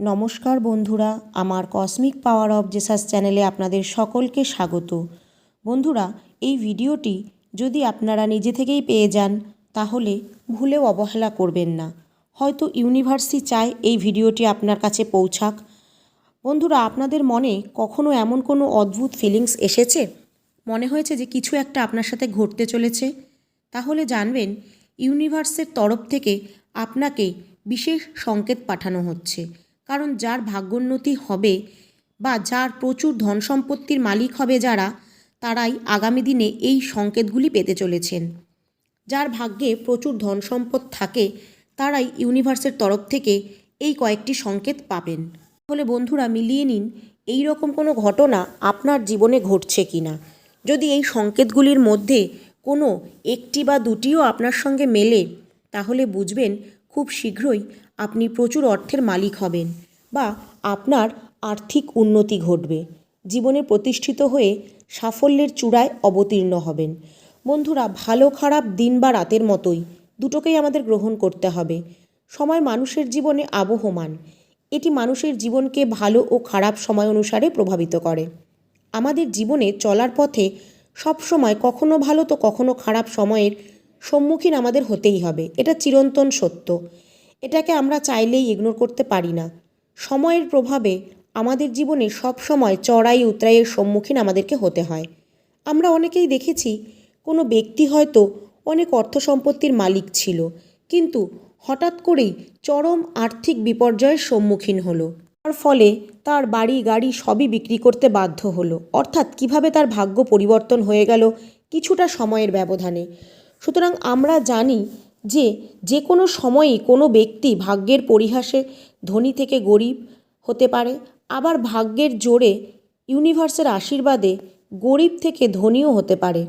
নমস্কার বন্ধুরা, আমার কসমিক পাওয়ার অফ জেসাস চ্যানেলে আপনাদের সকলকে স্বাগত। বন্ধুরা, এই ভিডিওটি যদি আপনারা নিজে থেকেই পেয়ে যান, তাহলে ভুলেও অবহেলা করবেন না। হয়তো ইউনিভার্সই চায় এই ভিডিওটি আপনার কাছে পৌঁছাক। বন্ধুরা, আপনাদের মনে কখনো এমন কোনো অদ্ভুত ফিলিংস এসেছে? মনে হয়েছে যে কিছু একটা আপনার সাথে ঘটতে চলেছে? তাহলে জানবেন, ইউনিভার্সের তরফ থেকে আপনাকে বিশেষ সংকেত পাঠানো হচ্ছে। কারণ যার ভাগ্যোন্নতি হবে বা যার প্রচুর ধন সম্পত্তির মালিক হবে যারা, তারাই আগামী দিনে এই সংকেতগুলি পেতে চলেছেন। যার ভাগ্যে প্রচুর ধন সম্পদ থাকে, তারাই ইউনিভার্সের তরফ থেকে এই কয়েকটি সংকেত পাবেন। তাহলে বন্ধুরা মিলিয়ে নিন এই রকম কোনো ঘটনা আপনার জীবনে ঘটছে কি না যদি এই সংকেতগুলির মধ্যে কোনো একটি বা দুটিও আপনার সঙ্গে মেলে, তাহলে বুঝবেন খুব শীঘ্রই আপনি প্রচুর অর্থের মালিক হবেন বা আপনার আর্থিক উন্নতি ঘটবে। জীবনে প্রতিষ্ঠিত হয়ে সাফল্যের চূড়ায় অবতীর্ণ হবেন। বন্ধুরা, ভালো খারাপ দিন বা রাতের মতোই দুটোকেই আমাদের গ্রহণ করতে হবে। সময় মানুষের জীবনে আবহমান। এটি মানুষের জীবনকে ভালো ও খারাপ সময় অনুসারে প্রভাবিত করে। আমাদের জীবনে চলার পথে সবসময় কখনো ভালো তো কখনো খারাপ সময়ের সম্মুখীন আমাদের হতেই হবে। এটা চিরন্তন সত্য। এটাকে আমরা চাইলেই ইগনোর করতে পারি না। সময়ের প্রভাবে আমাদের জীবনে সব সময় চড়াই উতরাইয়ের সম্মুখীন আমাদেরকে হতে হয়। আমরা অনেকেই দেখেছি, কোনো ব্যক্তি হয়তো অনেক অর্থ সম্পত্তির মালিক ছিল, কিন্তু হঠাৎ করেই চরম আর্থিক বিপর্যয়ের সম্মুখীন হলো। তার ফলে তার বাড়ি গাড়ি সবই বিক্রি করতে বাধ্য হলো। অর্থাৎ কীভাবে তার ভাগ্য পরিবর্তন হয়ে গেল কিছুটা সময়ের ব্যবধানে। সুতরাং আমরা জানি যে যে কোনো সময়ই কোনো ব্যক্তি ভাগ্যের পরিহাসে ধনী থেকে গরিব হতে পারে, আবার ভাগ্যের জোরে ইউনিভার্সের আশীর্বাদে গরিব থেকে ধনীও হতে পারে।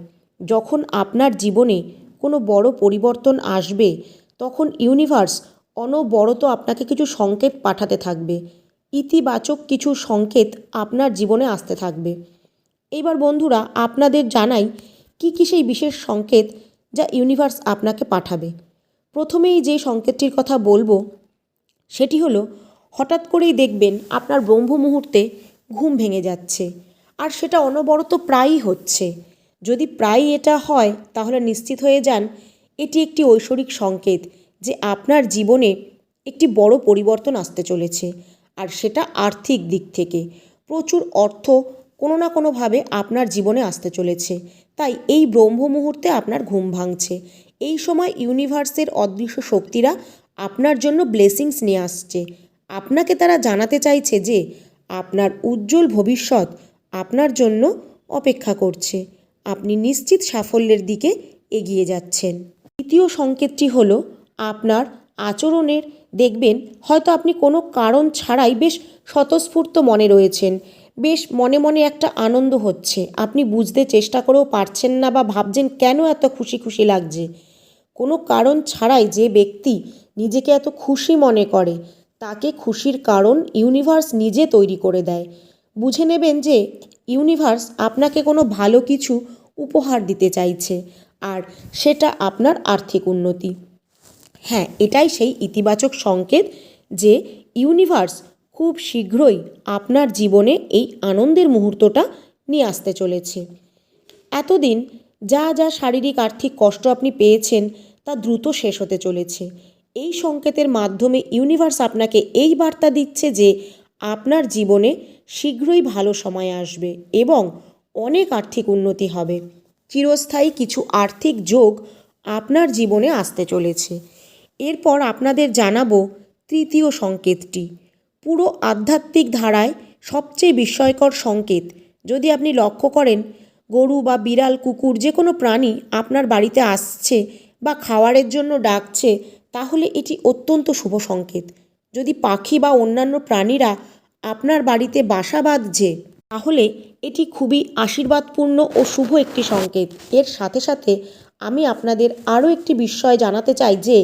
যখন আপনার জীবনে কোনো বড় পরিবর্তন আসবে, তখন ইউনিভার্স অনবরত আপনাকে কিছু সংকেত পাঠাতে থাকবে। ইতিবাচক কিছু সংকেত আপনার জীবনে আসতে থাকবে। এইবার বন্ধুরা, আপনাদের জানাই কী কী সেই বিশেষ সংকেত যা ইউনিভার্স আপনাকে পাঠাবে। প্রথমেই যে সংকেতটির কথা বলব, সেটি হলো, হঠাৎ করেই দেখবেন আপনার ব্রহ্ম মুহূর্তে ঘুম ভেঙে যাচ্ছে। আর সেটা অনবরত প্রায়ই হচ্ছে। যদি প্রায়ই এটা হয়, তাহলে নিশ্চিত হয়ে যান, এটি একটি ঐশ্বরিক সংকেত যে আপনার জীবনে একটি বড় পরিবর্তন আসতে চলেছে। আর সেটা আর্থিক দিক থেকে। প্রচুর অর্থ কোনো না কোনোভাবে আপনার জীবনে আসতে চলেছে। তাই এই ব্রহ্ম মুহূর্তে আপনার ঘুম ভাঙছে। এই সময় ইউনিভার্সের অদৃশ্য শক্তিরা আপনার জন্য ব্লেসিংস নিয়ে আসছে। আপনাকে তারা জানাতে চাইছে যে, আপনার উজ্জ্বল ভবিষ্যৎ আপনার জন্য অপেক্ষা করছে। আপনি নিশ্চিত সাফল্যের দিকে এগিয়ে যাচ্ছেন। দ্বিতীয় সংকেতটি হল, আপনার আচরণের, দেখবেন, হয়তো আপনি কোনো কারণ ছাড়াই বেশ স্বতঃস্ফূর্ত মনে রয়েছেন। বেশ মনে মনে একটা আনন্দ হচ্ছে। আপনি বুঝতে চেষ্টা করেও পারছেন না বা ভাবছেন কেন এত খুশি খুশি লাগছে। কোনো কারণ ছাড়াই যে ব্যক্তি নিজেকে এত খুশি মনে করে, তাকে খুশির কারণ ইউনিভার্স নিজে তৈরি করে দেয়। বুঝে নেবেন যে ইউনিভার্স আপনাকে কোনো ভালো কিছু উপহার দিতে চাইছে, আর সেটা আপনার আর্থিক উন্নতি। হ্যাঁ এটাই সেই ইতিবাচক সংকেত যে ইউনিভার্স খুব শীঘ্রই আপনার জীবনে এই আনন্দের মুহূর্তটা নিয়ে আসতে চলেছে। এতদিন যা যা শারীরিক আর্থিক কষ্ট আপনি পেয়েছেন তা দ্রুত শেষ হতে চলেছে। এই সংকেতের মাধ্যমে ইউনিভার্স আপনাকে এই বার্তা দিচ্ছে যে আপনার জীবনে শীঘ্রই ভালো সময় আসবে এবং অনেক আর্থিক উন্নতি হবে। চিরস্থায়ী কিছু আর্থিক যোগ আপনার জীবনে আসতে চলেছে। এরপর আপনাদের জানাব তৃতীয় সংকেতটি। পুরো আধ্যাত্মিক ধারায় সবচেয়ে বিস্ময়কর সংকেত, যদি আপনি লক্ষ্য করেন, গরু বা বিড়াল, কুকুর যে কোনো প্রাণী আপনার বাড়িতে আসছে বা খাওয়ারের জন্য ডাকছে, তাহলে এটি অত্যন্ত শুভ সংকেত। যদি পাখি বা অন্যান্য প্রাণীরা আপনার বাড়িতে বাসা বাঁধছে, তাহলে এটি খুবই আশীর্বাদপূর্ণ ও শুভ একটি সংকেত। এর সাথে সাথে আমি আপনাদের আরও একটি বিষয় জানাতে চাই যে,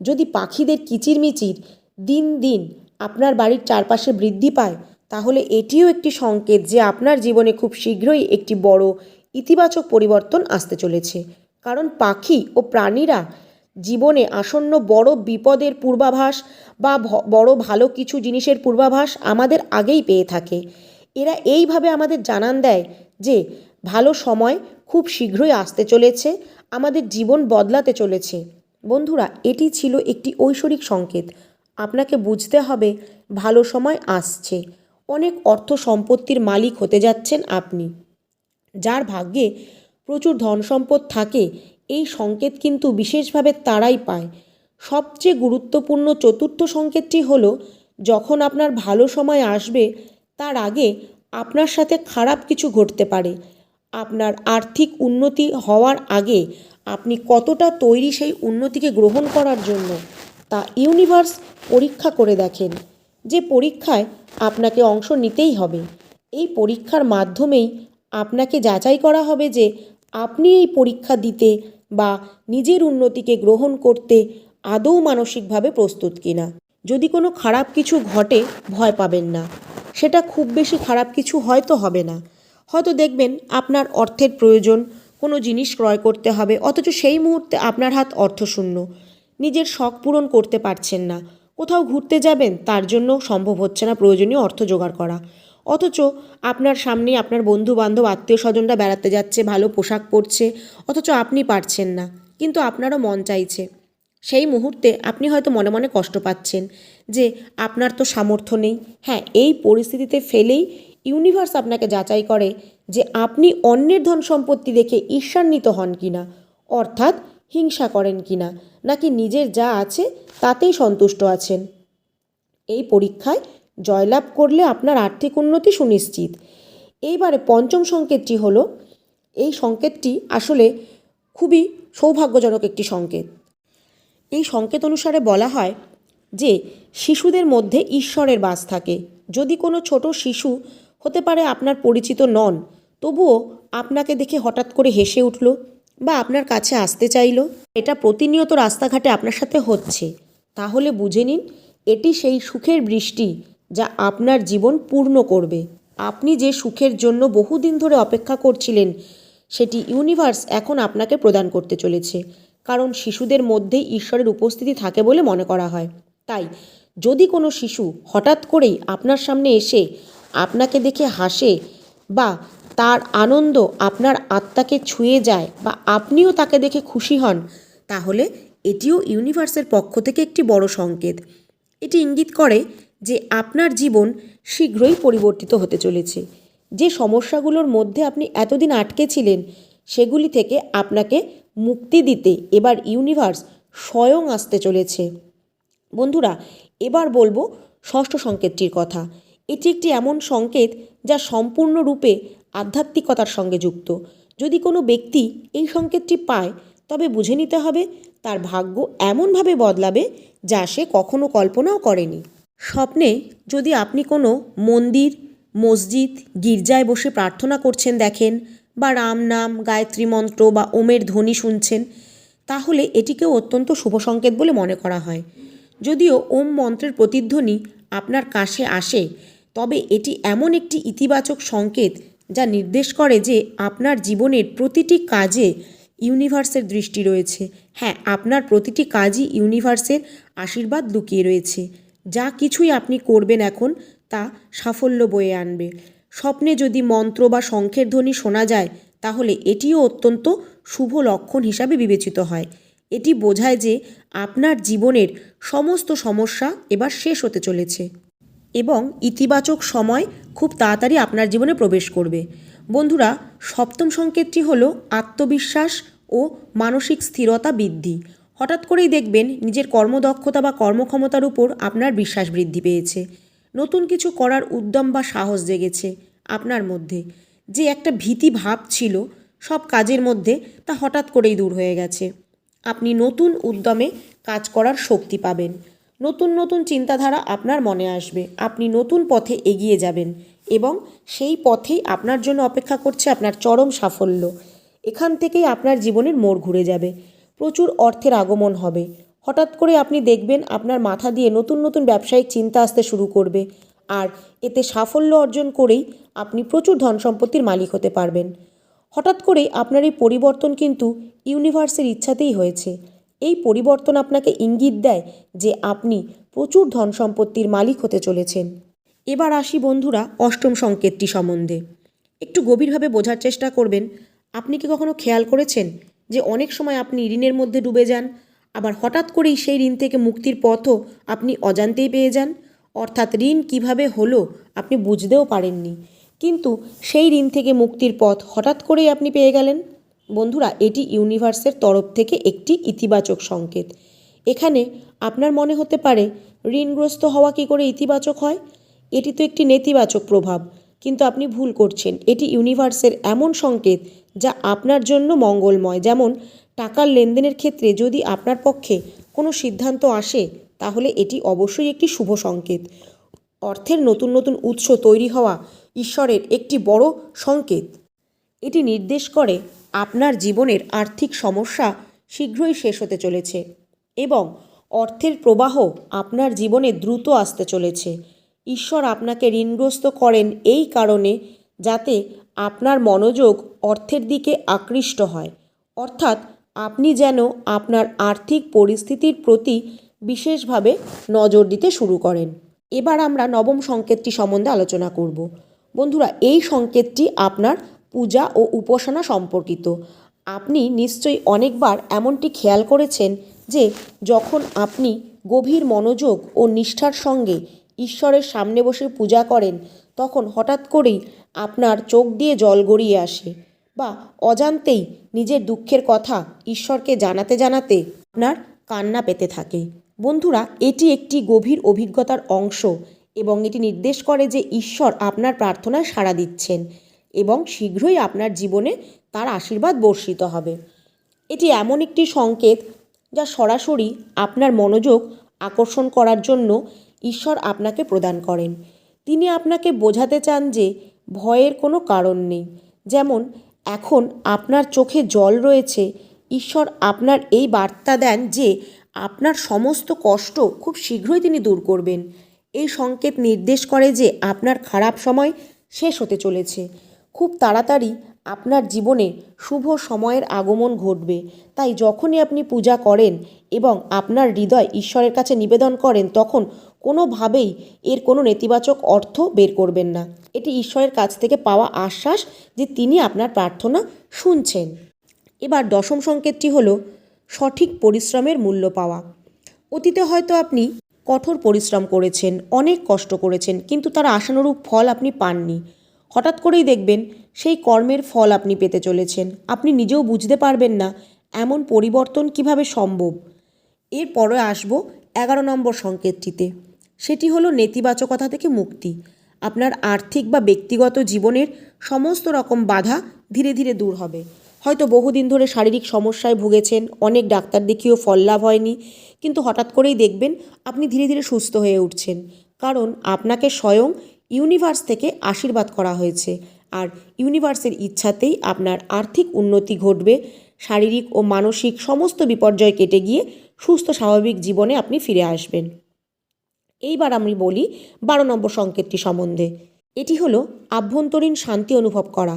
যদি পাখিদের কিচিরমিচির দিন দিন আপনার বাড়ির চারপাশে বৃদ্ধি পায়, তাহলে এটিও একটি সংকেত যে আপনার জীবনে খুব শীঘ্রই একটি বড় ইতিবাচক পরিবর্তন আসতে চলেছে। কারণ পাখি ও প্রাণীরা জীবনে আসন্ন বড় বিপদের পূর্বাভাস বা বড় ভালো কিছু জিনিসের পূর্বাভাস আমাদের আগেই পেয়ে থাকে। এরা এইভাবে আমাদের জানান দেয় যে, ভালো সময় খুব শীঘ্রই আসতে চলেছে, আমাদের জীবন বদলাতে চলেছে। বন্ধুরা, এটি ছিল একটি ঐশ্বরিক সংকেত। আপনাকে বুঝতে হবে, ভালো সময় আসছে। অনেক অর্থ সম্পত্তির মালিক হতে যাচ্ছেন আপনি। যার ভাগ্যে প্রচুর ধন সম্পদ থাকে, এই সংকেত কিন্তু বিশেষভাবে তারাই পায়। সবচেয়ে গুরুত্বপূর্ণ চতুর্থ সংকেতটি হলো, যখন আপনার ভালো সময় আসবে, তার আগে আপনার সাথে খারাপ কিছু ঘটতে পারে। আপনার আর্থিক উন্নতি হওয়ার আগে আপনি কতটা তৈরি সেই উন্নতিকে গ্রহণ করার জন্য, তা ইউনিভার্স পরীক্ষা করে দেখেন, যে পরীক্ষায় আপনাকে অংশ নিতেই হবে। এই পরীক্ষার মাধ্যমেই আপনাকে যাচাই করা হবে যে আপনি এই পরীক্ষা দিতে বা নিজের উন্নতিকে গ্রহণ করতে আদৌ মানসিকভাবে প্রস্তুত কিনা যদি কোনো খারাপ কিছু ঘটে, ভয় পাবেন না। সেটা খুব বেশি খারাপ কিছু হয়তো হবে না। হয়তো দেখবেন আপনার অর্থের প্রয়োজন, কোনো জিনিস ক্রয় করতে হবে, অথচ সেই মুহূর্তে আপনার হাত অর্থশূন্য। নিজের শখ পূরণ করতে পারছেন না। কোথাও ঘুরতে যাবেন, তার জন্য সম্ভব হচ্ছে না প্রয়োজনীয় অর্থ জোগাড় করা। অথচ আপনার সামনে আপনার বন্ধু বান্ধব আত্মীয় স্বজনরা বেড়াতে যাচ্ছে, ভালো পোশাক পরছে, অথচ আপনি পারছেন না। কিন্তু আপনারও মন চাইছে। সেই মুহূর্তে আপনি হয়তো মনে মনে কষ্ট পাচ্ছেন যে আপনার তো সামর্থ্য নেই। হ্যাঁ এই পরিস্থিতিতে ফেলেই ইউনিভার্স আপনাকে যাচাই করে যে আপনি অন্যের ধন সম্পত্তি দেখে ঈর্ষান্বিত হন কিনা, অর্থাৎ হিংসা করেন কিনা, নাকি নিজের যা আছে তাতেই সন্তুষ্ট আছেন। এই পরীক্ষায় জয়লাভ করলে আপনার আর্থিক উন্নতি সুনিশ্চিত। এইবারে পঞ্চম সংকেতটি হলো, এই সংকেতটি আসলে খুবই সৌভাগ্যজনক একটি সংকেত। এই সংকেত অনুসারে বলা হয় যে, শিশুদের মধ্যে ঈশ্বরের বাস থাকে। যদি কোনো ছোট শিশু হতে পারে আপনার পরিচিত নন, তবুও আপনাকে দেখে হঠাৎ করে হেসে উঠল বা আপনার কাছে আসতে চাইলো। এটা প্রতিনিয়ত রাস্তাঘাটে আপনার সাথে হচ্ছে। তাহলে বুঝে নিন, এটি সেই সুখের বৃষ্টি যা আপনার জীবন পূর্ণ করবে। আপনি যে সুখের জন্য বহুদিন ধরে অপেক্ষা করছিলেন, সেটি ইউনিভার্স এখন আপনাকে প্রদান করতে চলেছে। কারণ শিশুদের মধ্যে ঈশ্বরের উপস্থিতি থাকে বলে মনে করা হয়। তাই, যদি কোনো শিশু হঠাৎ করেই আপনার সামনে এসে আপনাকে দেখে হাসে বা তার আনন্দ আপনার আত্মাকে ছুঁয়ে যায় বা আপনিও তাকে দেখে খুশি হন, তাহলে এটিও ইউনিভার্সের পক্ষ থেকে একটি বড় সংকেত। এটি ইঙ্গিত করে যে আপনার জীবন শীঘ্রই পরিবর্তিত হতে চলেছে। যে সমস্যাগুলোর মধ্যে আপনি এতদিন আটকে ছিলেন, সেগুলি থেকে আপনাকে মুক্তি দিতে এবার ইউনিভার্স স্বয়ং আসতে চলেছে। বন্ধুরা, এবার বলব ষষ্ঠ সংকেতটির কথা। এটি একটি এমন সংকেত যা সম্পূর্ণরূপে আধ্যাত্মিকতার সঙ্গে যুক্ত। যদি কোনো ব্যক্তি এই সংকেতটি পায়, তবে বুঝে নিতে হবে তার ভাগ্য এমনভাবে বদলাবে যা সে কখনো কল্পনাও করেনি। স্বপ্নে যদি আপনি কোনো মন্দির, মসজিদ, গির্জায় বসে প্রার্থনা করছেন দেখেন বা রাম নাম, গায়ত্রী মন্ত্র বা ওমের ধ্বনি শুনছেন, তাহলে এটিকেও অত্যন্ত শুভ সংকেত বলে মনে করা হয়। যদিও ওম মন্ত্রের প্রতিধ্বনি আপনার কাছে আসে, তবে এটি এমন একটি ইতিবাচক সংকেত যা নির্দেশ করে যে আপনার জীবনের প্রতিটি কাজে ইউনিভার্সের দৃষ্টি রয়েছে। হ্যাঁ আপনার প্রতিটি কাজই ইউনিভার্সের আশীর্বাদ লুকিয়ে রয়েছে। যা কিছুই আপনি করবেন এখন তা সাফল্য বয়ে আনবে। স্বপ্নে যদি মন্ত্র বা শঙ্খের ধ্বনি শোনা যায়, তাহলে এটিও অত্যন্ত শুভ লক্ষণ হিসাবে বিবেচিত হয়। এটি বোঝায় যে আপনার জীবনের সমস্ত সমস্যা এবার শেষ হতে চলেছে এবং ইতিবাচক সময় খুব তাড়াতাড়ি আপনার জীবনে প্রবেশ করবে। বন্ধুরা, সপ্তম সংকেতটি হলো আত্মবিশ্বাস ও মানসিক স্থিরতা বৃদ্ধি। হঠাৎ করেই দেখবেন নিজের কর্মদক্ষতা বা কর্মক্ষমতার উপর আপনার বিশ্বাস বৃদ্ধি পেয়েছে। নতুন কিছু করার উদ্যম বা সাহস জেগেছে আপনার মধ্যে। যে একটা ভীতি ভাব ছিল সব কাজের মধ্যে তা হঠাৎ করেই দূর হয়ে গেছে। আপনি নতুন উদ্যমে কাজ করার শক্তি পাবেন। নতুন নতুন চিন্তাধারা আপনার মনে আসবে। আপনি নতুন পথে এগিয়ে যাবেন এবং সেই পথেই আপনার জন্য অপেক্ষা করছে আপনার চরম সাফল্য। এখান থেকেই আপনার জীবনের মোড় ঘুরে যাবে। প্রচুর অর্থের আগমন হবে। হঠাৎ করে আপনি দেখবেন আপনার মাথা দিয়ে নতুন নতুন ব্যবসায়িক চিন্তা আসতে শুরু করবে। আর এতে সাফল্য অর্জন করেই আপনি প্রচুর ধন সম্পত্তির মালিক হতে পারবেন। হঠাৎ করেই আপনার এই পরিবর্তন কিন্তু ইউনিভার্সের ইচ্ছাতেই হয়েছে। এই পরিবর্তন আপনাকে ইঙ্গিত দেয় যে আপনি প্রচুর ধন সম্পত্তির মালিক হতে চলেছেন। এবার আসি বন্ধুরা অষ্টম সংকেতটি সম্বন্ধে। একটু গভীরভাবে বোঝার চেষ্টা করবেন। আপনি কি কখনো খেয়াল করেছেন? যে অনেক সময় আপনি ঋণের মধ্যে ডুবে যান, আবার হঠাৎ করেই সেই ঋণ থেকে মুক্তির পথও আপনি অজান্তেই পেয়ে যান। অর্থাৎ ঋণ কীভাবে হলো আপনি বুঝতেও পারেননি। কিন্তু সেই ঋণ থেকে মুক্তির পথ হঠাৎ করেই আপনি পেয়ে গেলেন। বন্ধুরা, এটি ইউনিভার্সের তরফ থেকে একটি ইতিবাচক সংকেত। এখানে আপনার মনে হতে পারে, ঋণগ্রস্ত হওয়া কী করে ইতিবাচক হয়? এটি তো একটি নেতিবাচক প্রভাব। কিন্তু আপনি ভুল করছেন। এটি ইউনিভার্সের এমন সংকেত যা আপনার জন্য মঙ্গলময়। যেমন, টাকার লেনদেনের ক্ষেত্রে যদি আপনার পক্ষে কোনো সিদ্ধান্ত আসে, তাহলে এটি অবশ্যই একটি শুভ সংকেত। অর্থের নতুন নতুন উৎস তৈরি হওয়া ঈশ্বরের একটি বড় সংকেত। এটি নির্দেশ করে আপনার জীবনের আর্থিক সমস্যা শীঘ্রই শেষ হতে চলেছে এবং অর্থের প্রবাহ আপনার জীবনে দ্রুত আসতে চলেছে। ঈশ্বর আপনাকে ঋণগ্রস্ত করেন এই কারণে যাতে আপনার মনোযোগ অর্থের দিকে আকৃষ্ট হয়। অর্থাৎ আপনি যেন আপনার আর্থিক পরিস্থিতির প্রতি বিশেষভাবে নজর দিতে শুরু করেন। এবার আমরা নবম সংকেতটি সম্বন্ধে আলোচনা করব। বন্ধুরা, এই সংকেতটি আপনার পূজা ও উপাসনা সম্পর্কিত। আপনি নিশ্চয়ই অনেকবার এমনটি খেয়াল করেছেন যে যখন আপনি গভীর মনোযোগ ও নিষ্ঠার সঙ্গে ঈশ্বরের সামনে বসে পূজা করেন, তখন হঠাৎ করেই আপনার চোখ দিয়ে জল গড়িয়ে আসে। বা অজান্তেই নিজের দুঃখের কথা ঈশ্বরকে জানাতে জানাতে আপনার কান্না পেতে থাকে। বন্ধুরা, এটি একটি গভীর অভিজ্ঞতার অংশ এবং এটি নির্দেশ করে যে ঈশ্বর আপনার প্রার্থনায় সাড়া দিচ্ছেন এবং শীঘ্রই আপনার জীবনে তার আশীর্বাদ বর্ষিত হবে। এটি এমন একটি সংকেত যা সরাসরি আপনার মনোযোগ আকর্ষণ করার জন্য ঈশ্বর আপনাকে প্রদান করেন। তিনি আপনাকে বোঝাতে চান যে ভয়ের কোনো কারণ নেই। যেমন, এখন আপনার চোখে জল রয়েছে, ঈশ্বর আপনার এই বার্তা দেন যে আপনার সমস্ত কষ্ট খুব শীঘ্রই তিনি দূর করবেন। এই সংকেত নির্দেশ করে যে আপনার খারাপ সময় শেষ হতে চলেছে। খুব তাড়াতাড়ি আপনার জীবনে শুভ সময়ের আগমন ঘটবে। তাই যখনই আপনি পূজা করেন এবং আপনার হৃদয় ঈশ্বরের কাছে নিবেদন করেন, তখন কোনোভাবেই এর কোনো নেতিবাচক অর্থ বের করবেন না। এটি ঈশ্বরের কাছ থেকে পাওয়া আশ্বাস যে তিনি আপনার প্রার্থনা শুনছেন। এবার দশম সংকেতটি হল সঠিক পরিশ্রমের মূল্য পাওয়া। অতীতে হয়তো আপনি কঠোর পরিশ্রম করেছেন, অনেক কষ্ট করেছেন, কিন্তু তার আশানুরূপ ফল আপনি পাননি। হঠাৎ করেই দেখবেন সেই কর্মের ফল আপনি পেতে চলেছেন। আপনি নিজেও বুঝতে পারবেন না এমন পরিবর্তন কীভাবে সম্ভব। এরপরে আসব এগারো নম্বর সংকেতটিতে। সেটি হলো নেতিবাচকতা থেকে মুক্তি। আপনার আর্থিক বা ব্যক্তিগত জীবনের সমস্ত রকম বাধা ধীরে ধীরে দূর হবে। হয়তো বহুদিন ধরে শারীরিক সমস্যায় ভুগেছেন, অনেক ডাক্তার দেখিয়েও ফল লাভ হয়নি, কিন্তু হঠাৎ করেই দেখবেন আপনি ধীরে ধীরে সুস্থ হয়ে উঠছেন। কারণ আপনাকে স্বয়ং ইউনিভার্স থেকে আশীর্বাদ করা হয়েছে। আর ইউনিভার্সের ইচ্ছাতেই আপনার আর্থিক উন্নতি ঘটবে। শারীরিক ও মানসিক সমস্ত বিপর্যয় কেটে গিয়ে সুস্থ স্বাভাবিক জীবনে আপনি ফিরে আসবেন। এইবার আমি বলি বারো নম্বর সংকেতটি সম্বন্ধে। এটি হলো আভ্যন্তরীণ শান্তি অনুভব করা।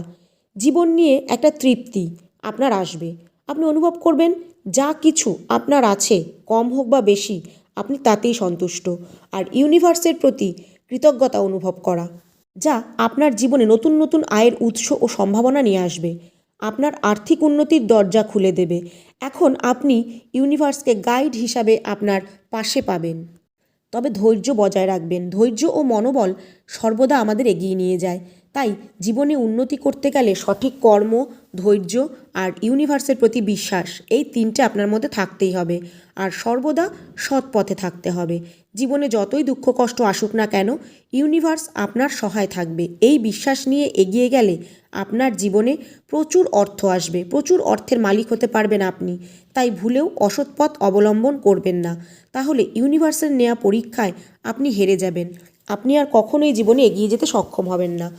জীবন নিয়ে একটা তৃপ্তি আপনার আসবে। আপনি অনুভব করবেন যা কিছু আপনার আছে, কম হোক বা বেশি, আপনি তাতেই সন্তুষ্ট। আর ইউনিভার্সের প্রতি কৃতজ্ঞতা অনুভব করা, যা আপনার জীবনে নতুন নতুন আয়ের উৎস ও সম্ভাবনা নিয়ে আসবে। আপনার আর্থিক উন্নতির দরজা খুলে দেবে। এখন আপনি ইউনিভার্সকে গাইড হিসাবে আপনার পাশে পাবেন। তবে ধৈর্য বজায় রাখবেন। ধৈর্য ও মনোবল সর্বদা আমাদের এগিয়ে নিয়ে যায়। তাই জীবনে উন্নতি করতে গেলে সঠিক কর্ম, ধৈর্য আর ইউনিভার্সের প্রতি বিশ্বাস, এই তিনটে আপনার মধ্যে থাকতেই হবে। আর সর্বদা সৎ পথে থাকতে হবে। জীবনে যতই দুঃখ, কষ্ট আসুক না কেন ইউনিভার্স আপনার সহায় থাকবে। এই বিশ্বাস নিয়ে এগিয়ে গেলে আপনার জীবনে প্রচুর অর্থ আসবে। প্রচুর অর্থের মালিক হতে পারবেন আপনি। তাই ভুলেও অসৎ পথ অবলম্বন করবেন না। তাহলে ইউনিভার্সের নেওয়া পরীক্ষায় আপনি হেরে যাবেন। আপনি আর কখনোই জীবনে এগিয়ে যেতে সক্ষম হবেন না।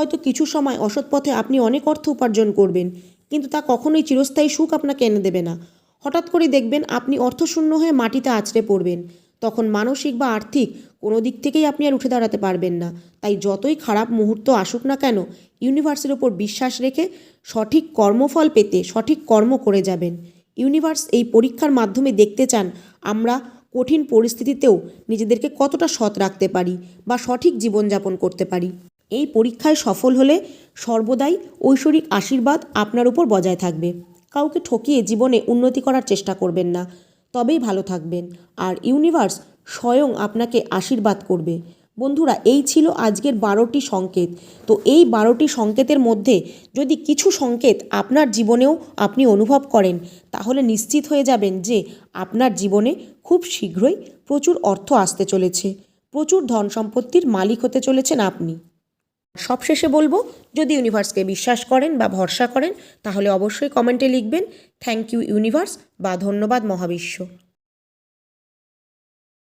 হয়তো কিছু সময় অসৎ পথে আপনি অনেক অর্থ উপার্জন করবেন, কিন্তু তা কখনোই চিরস্থায়ী সুখ আপনাকে এনে দেবে না। হঠাৎ করে দেখবেন আপনি অর্থশূন্য হয়ে মাটিতে আছড়ে পড়বেন। তখন মানসিক বা আর্থিক কোনো দিক থেকেই আপনি আর উঠে দাঁড়াতে পারবেন না। তাই যতই খারাপ মুহূর্ত আসুক না কেন, ইউনিভার্সের ওপর বিশ্বাস রেখে সঠিক কর্মফল পেতে সঠিক কর্ম করে যাবেন। ইউনিভার্স এই পরীক্ষার মাধ্যমে দেখতে চান আমরা কঠিন পরিস্থিতিতেও নিজেদেরকে কতটা সৎ রাখতে পারি বা সঠিক জীবনযাপন করতে পারি। এই পরীক্ষায় সফল হলে সর্বদাই ঐশ্বরিক আশীর্বাদ আপনার উপর বজায় থাকবে। কাউকে ঠকিয়ে জীবনে উন্নতি করার চেষ্টা করবেন না। তবেই ভালো থাকবেন। আর ইউনিভার্স স্বয়ং আপনাকে আশীর্বাদ করবে। বন্ধুরা, এই ছিল আজকের বারোটি সংকেত। তো এই বারোটি সংকেতের মধ্যে যদি কিছু সংকেত আপনার জীবনেও আপনি অনুভব করেন, তাহলে নিশ্চিত হয়ে যাবেন যে আপনার জীবনে খুব শীঘ্রই প্রচুর অর্থ আসতে চলেছে। প্রচুর ধন সম্পত্তির মালিক হতে চলেছেন আপনি। সবশেষে বলব, যদি ইউনিভার্সকে বিশ্বাস করেন বা ভরসা করেন, তাহলে অবশ্যই কমেন্টে লিখবেন থ্যাংক ইউ ইউনিভার্স বা ধন্যবাদ, মহাবিশ্ব